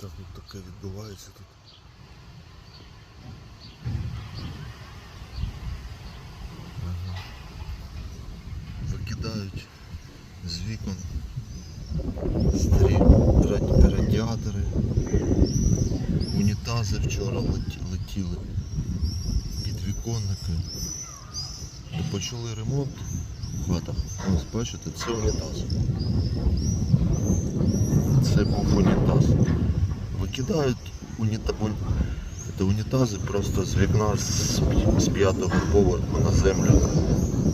Так, от таке відбувається тут. Ага. Викидають з вікон старі радіатори, унітази вчора леті- летіли, підвіконники. То почали ремонт в хатах. Ось бачите, це унітаз. Це був унітаз. Викидають уніта... ун- це унітази просто з вікна з, п'я- п'ятого поверху на землю.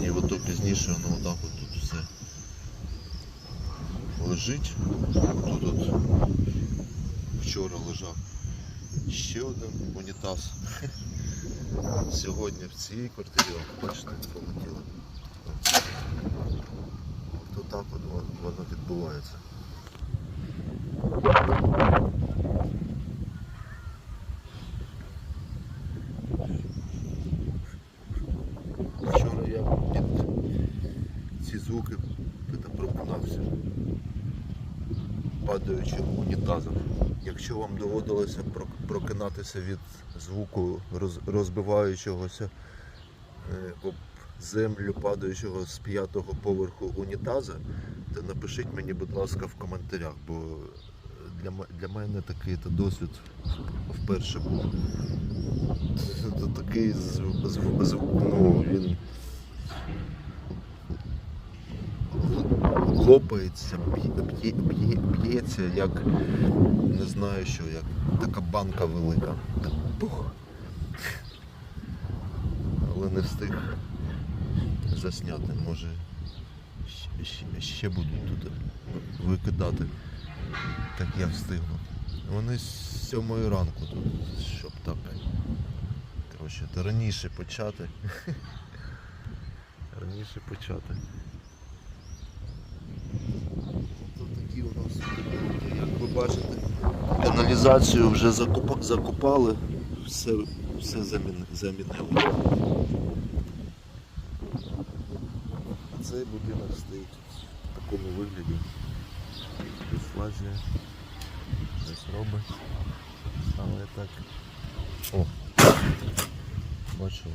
І ото пізніше воно отак от тут все лежить. Тут от вчора лежав ще один унітаз. Сьогодні в цій квартирі, от, бачите, полетіло. То так от воно відбувається. Вчора я під ці звуки прокинався, падаючи унітазом. Якщо вам доводилося прокинатися від звуку розбиваючогося е, об землю падаючого з п'ятого поверху унітаза, то напишіть мені, будь ласка, в коментарях, бо для, для мене такий то досвід вперше був. Такий звук ну, він лопається, б'є- б'є- б'є- б'ється, як не знаю що, як така банка велика. Так. Але не встиг засняти. Може ще, ще, будуть тут викидати, як я встигну. Вони з сьомої ранку тут, щоб так. Коротше, раніше почати. Раніше почати. Бачите, каналізацію вже закопали, все, все замінили. Цей будинок стоїть в такому вигляді. Дислазія. Десь робить. Але так. О! Бачили.